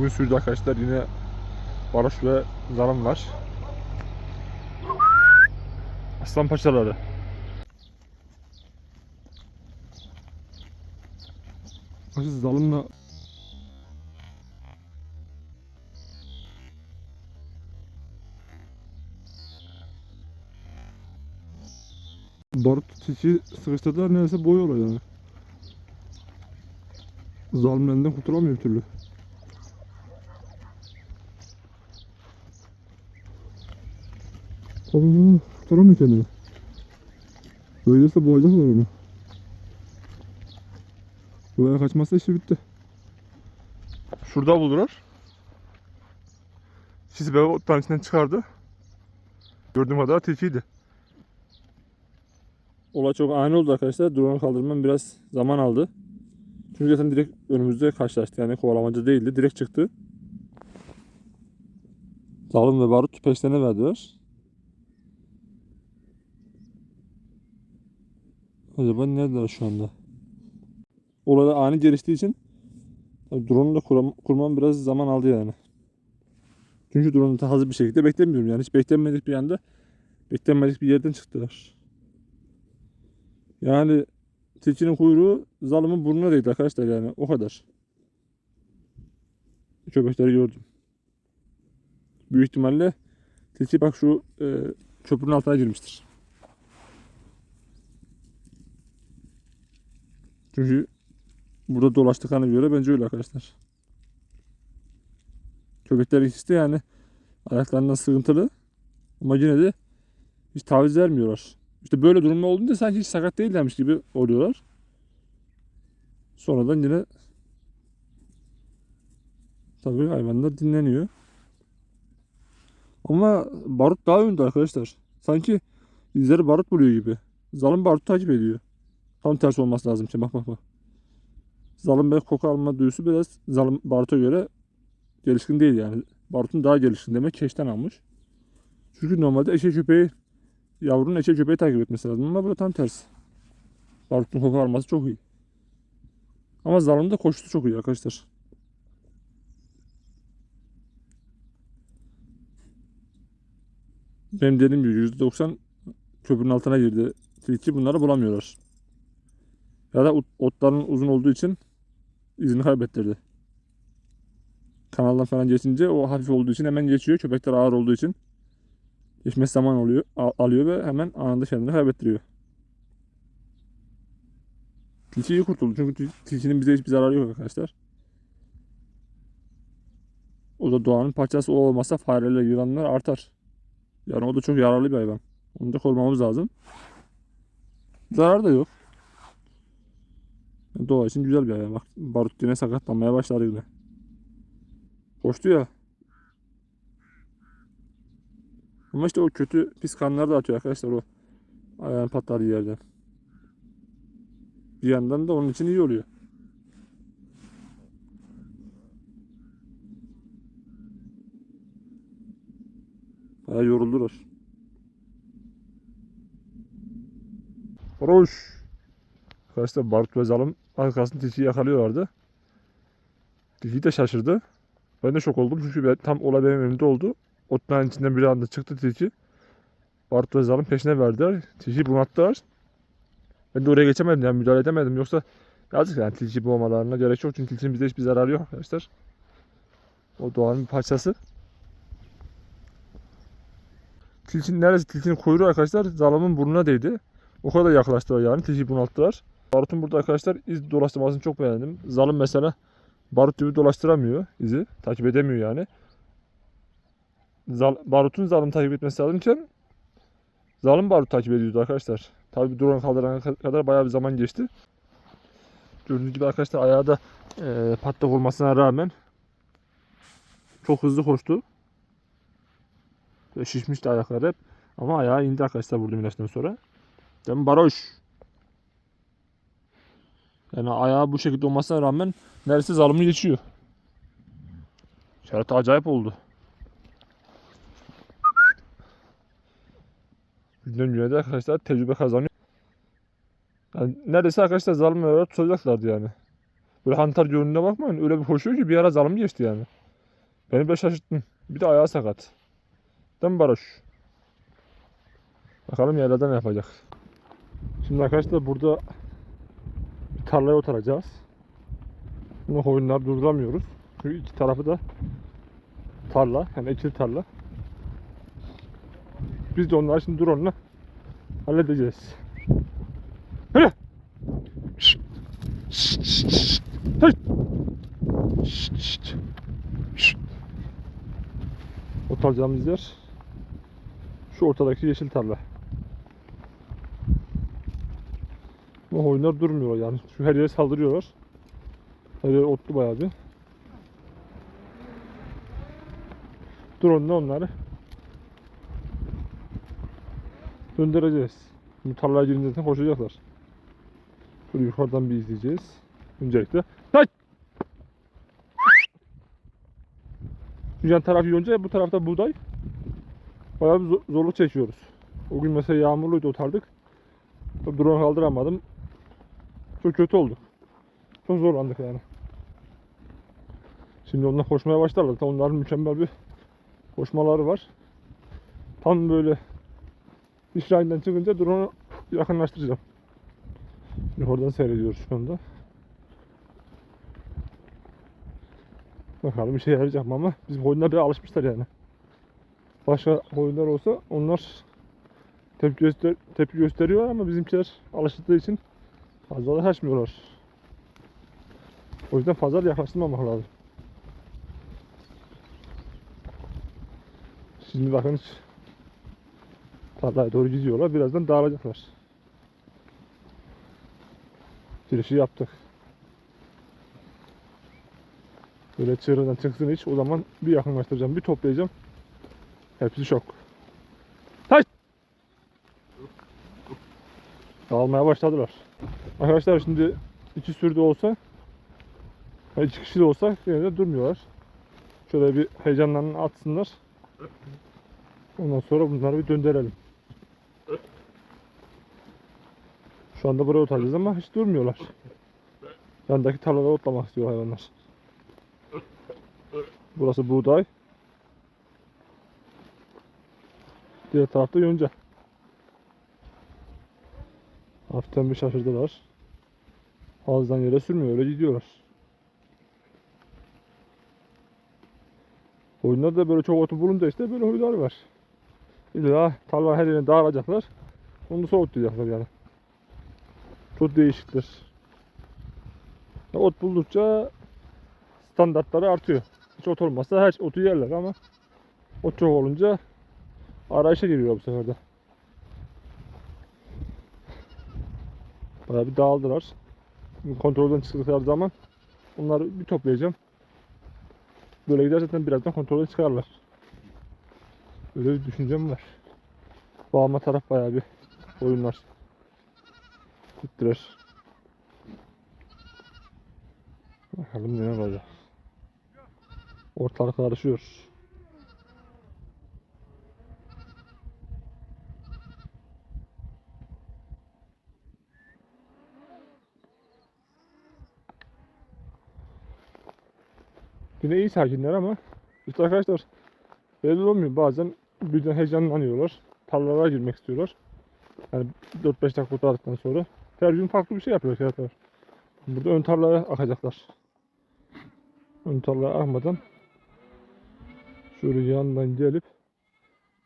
Bugün sürdü arkadaşlar yine Barış ve Zalim var. Aslan paçaları. Aziz Zalim'le Barut çiçeği sıkıştırdılar neredeyse boy oluyor yani. Zalimin elinden kurtulamıyor bir türlü. Tabii kurtaramıyor kendini. Böyleyse boğacaklar onu. Buraya kaçmazsa işi bitti. Şurada buldular. Sisi bebe otların içinden çıkardı. Gördüğüm kadar tilkiydi. Olay çok ani oldu arkadaşlar. Drone kaldırmam biraz zaman aldı. Çünkü zaten direkt önümüzde karşılaştı. Yani kovalamaca değildi. Direkt çıktı. Zalim ve Barut peşlerine verdiler. Acaba neredeler şu anda? Olaylar ani geliştiği için drone'u da kuram, kurmam biraz zaman aldı yani. Çünkü drone'u da hazır bir şekilde beklemiyorum yani. Hiç beklenmedik bir anda beklenmedik bir yerden çıktılar. Yani tilkinin kuyruğu zalimin burnuna değdi arkadaşlar yani o kadar. Köpekleri gördüm. Büyük ihtimalle tilki bak şu e, köprünün altına girmiştir. Çünkü burada dolaştıklarına göre bence öyle arkadaşlar. Köpekler ikisi de yani ayaklarından sıkıntılı ama yine de hiç taviz vermiyorlar. İşte böyle durumda olduğunda sanki hiç sakat değillermiş gibi oluyorlar. Sonradan yine tabii hayvanlar dinleniyor. Ama barut daha önde arkadaşlar. Sanki izleri barut buluyor gibi. Zalim barut takip ediyor. Tam tersi olması lazım. Şimdi bak bak bak. Zalim belki koku alma duyusu biraz zalim baruta göre gelişkin değil yani. Barutun daha gelişkin demek keşten almış. Çünkü normalde eşek köpeği yavrunun eşek köpeği takip etmesi lazım ama burada tam tersi. Barutun koku alması çok iyi. Ama zalim de koşusu çok iyi arkadaşlar. Benim dediğim gibi %90 köprünün altına girdi. Tilki bunları bulamıyorlar. Ya da ot- otların uzun olduğu için izini kaybettirdi. Kanaldan falan geçince o hafif olduğu için hemen geçiyor. Köpekler ağır olduğu için geçmesi zaman oluyor, alıyor ve hemen anında kendini kaybettiriyor. Tilki iyi kurtuldu çünkü til- tilkinin bize hiçbir zararı yok arkadaşlar. O da doğanın parçası o olmazsa fareler, yılanlar artar. Yani o da çok yararlı bir hayvan. Onu da korumamız lazım. Zarar da yok. Doğa için güzel bir hayvan. Bak barut yine sakatlanmaya başladı yine. Koştu ya. Ama işte o kötü pis kanları da atıyor arkadaşlar o ayağın patladığı yerden. Bir yandan da onun için iyi oluyor. Bayağı yoruldular. Roş. Arkadaşlar Barut ve Zalim arkasında tilkiyi yakalıyorlardı. Tilki de şaşırdı. Ben de şok oldum çünkü ben, tam olay benim önümde oldu. Otların içinden bir anda çıktı tilki. Barut ve Zalim peşine verdiler. Tilkiyi bunalttılar. Ben de oraya geçemedim yani müdahale edemedim. Yoksa yazık yani tilki boğmalarına gerek yok. Çünkü tilkinin bize hiçbir zararı yok arkadaşlar. O doğanın bir parçası. Tilkinin neresi? Tilkinin kuyruğu arkadaşlar Zalim'in burnuna değdi. O kadar yaklaştılar yani. Tilkiyi bunalttılar. Barut'un burada arkadaşlar iz dolaştırmasını çok beğendim. Zalim mesela Barut gibi dolaştıramıyor izi. Takip edemiyor yani. Zal, Barut'un Zalim takip etmesi lazımken Zalim Barut takip ediyordu arkadaşlar. Tabi drone kaldırana kadar bayağı bir zaman geçti. Gördüğünüz gibi arkadaşlar ayağı da e, patlak olmasına rağmen çok hızlı koştu. Ve şişmişti ayakları hep. Ama ayağı indi arkadaşlar vurdum ilaçtan sonra. Değil Baroş? Yani ayağı bu şekilde olmasına rağmen neredeyse zalımı geçiyor. Şartı acayip oldu. Günden güne de arkadaşlar tecrübe kazanıyor. Yani neredeyse arkadaşlar zalımı öyle tutacaklardı yani. Böyle hantar görününe bakmayın öyle bir koşuyor ki bir ara zalım geçti yani. Beni de şaşırttın. Bir de ayağı sakat. Değil mi Baroş? Bakalım yerlerden ne yapacak. Şimdi arkadaşlar burada tarlaya oturacağız. Bunu koyunlar durduramıyoruz. Çünkü iki tarafı da tarla. Yani ekili tarla. Biz de onları şimdi drone'la halledeceğiz. Şşt. Oturacağımız yer şu ortadaki yeşil tarla. Bu oyunlar durmuyor yani. Şu her yere saldırıyorlar. Her yer otlu bayağı bir. Drone'la onları döndüreceğiz. Bu tarlaya girince zaten koşacaklar. Böyle yukarıdan bir izleyeceğiz. Öncelikle. Hay! Şu yan taraf yonca bu tarafta buğday. Bayağı bir zor- zorluk çekiyoruz. O gün mesela yağmurluydu otardık. Drone kaldıramadım. Çok kötü olduk. Çok zorlandık yani. Şimdi onlar koşmaya başlarlar. Tam onların mükemmel bir koşmaları var. Tam böyle iş rayından çıkınca drone'u yakınlaştıracağım. Şimdi oradan seyrediyoruz şu anda. Bakalım işe yarayacak mı ama bizim oyunlar bir alışmışlar yani. Başka oyunlar olsa onlar tepki, göster tepki gösteriyor ama bizimkiler alıştığı için fazla da kaçmıyorlar. O yüzden fazla yaklaştırmamak lazım. Şimdi bakın hiç tarlaya doğru gidiyorlar. Birazdan dağılacaklar. Girişi yaptık. Böyle çığırından çıksın hiç. O zaman bir yakınlaştıracağım, bir toplayacağım. Hepsi şok. Taş! Dağılmaya başladılar. Arkadaşlar şimdi iki sürü olsa iki kişi de olsa yine de durmuyorlar. Şöyle bir heyecanlarını atsınlar. Ondan sonra bunları bir döndürelim. Şu anda buraya oturacağız ama hiç durmuyorlar. Yandaki tarlada otlamak istiyor hayvanlar. Burası buğday. Diğer tarafta yonca. Hafiften bir şaşırdılar. Ağızdan yere sürmüyor öyle gidiyorlar. Oyunlarda da böyle çok otu bulunca işte böyle huylar var. İlla tarla her yerine dağılacaklar. Onu soğutacaklar yani. Çok değişiktir. Ya Ot buldukça standartları artıyor. Hiç ot olmazsa her otu yerler ama ot çok olunca arayışa giriyor bu sefer de. Bayağı bir dağıldılar. Kontrolden çıktıkları zaman onları bir toplayacağım. Böyle gider zaten birazdan kontrolden çıkarlar. Öyle bir düşüncem var. Bağıma taraf bayağı bir oyunlar. Gittiler. Bakalım neler olacak. Ortalık karışıyor. Yine iyi sakinler ama işte arkadaşlar belli olmuyor. Bazen birden heyecanlanıyorlar. Tarlalara girmek istiyorlar. Yani 4-5 dakika kurtardıktan sonra her gün farklı bir şey yapıyor arkadaşlar. Burada ön tarlaya akacaklar. Ön tarlaya akmadan şöyle yandan gelip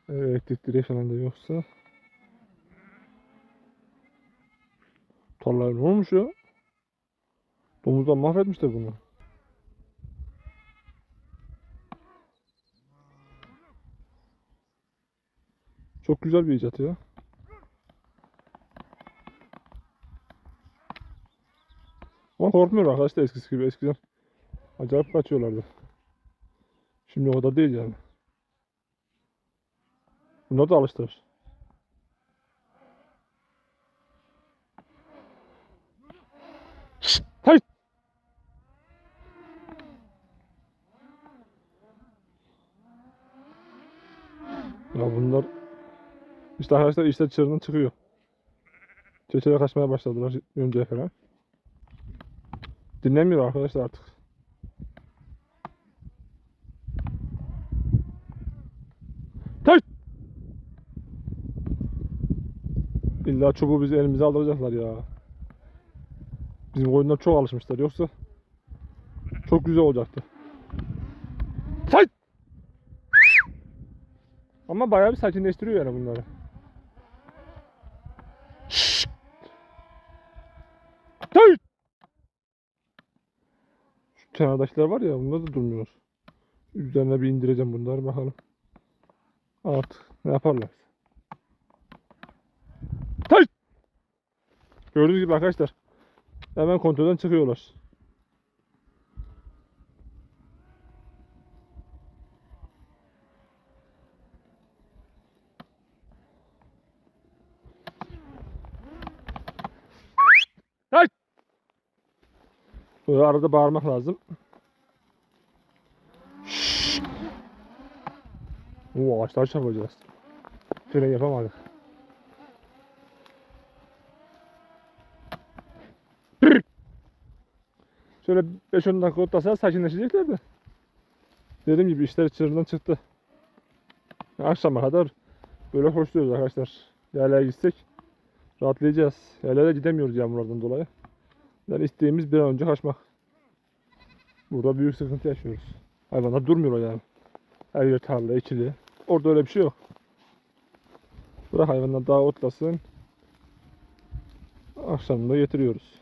elektrik direği falan da yoksa tarlaya ne olmuş ya? Domuzdan mahvetmişler bunu. Çok güzel bir icat ya. Ama korkmuyor arkadaşlar eskisi gibi. Eskiden acayip kaçıyorlardı. Şimdi o kadar değil yani. Bunlar da alıştırır. İşte arkadaşlar işte çığırından çıkıyor. Çeçeler kaçmaya başladılar yönceye falan. Dinlemiyor arkadaşlar artık. Ters! İlla çubuğu bizi elimize aldıracaklar ya. Bizim oyunlar çok alışmışlar yoksa çok güzel olacaktı. Say! Ama bayağı bir sakinleştiriyor yani bunları. Kenardakiler var ya bunlar da durmuyor. Üzerine bir indireceğim bunları bakalım. Artık ne yaparlar. Tay! Gördüğünüz gibi arkadaşlar. Hemen kontrolden çıkıyorlar. Tay! Böyle arada bağırmak lazım. Şşş! Oo ağaçlar çarpacağız. Fren yapamadık. Şöyle 5-10 dakika otlasalar sakinleşecekler de. Dediğim gibi işler çığırından çıktı. Akşama kadar böyle hoşluyoruz arkadaşlar. Yaylaya gitsek rahatlayacağız. Yaylaya gidemiyoruz yağmurlardan dolayı. Yani isteğimiz bir an önce kaçmak. Burada büyük sıkıntı yaşıyoruz. Hayvanlar durmuyor yani. Her yer tarla, ekili. Orada öyle bir şey yok. Bırak hayvanlar daha otlasın. Akşam da getiriyoruz.